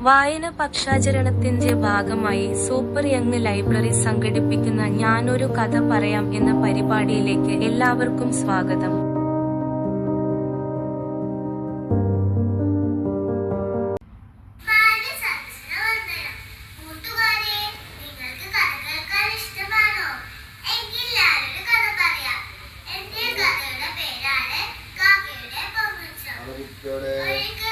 വായന പക്ഷാചരണത്തിന്റെ ഭാഗമായി super young library സംഘടിപ്പിക്കുന്ന ഞാനൊരു കഥ പറയാം എന്ന പരിപാടിയിലേക്ക് എല്ലാവർക്കും സ്വാഗതം. ഒരിക്കലും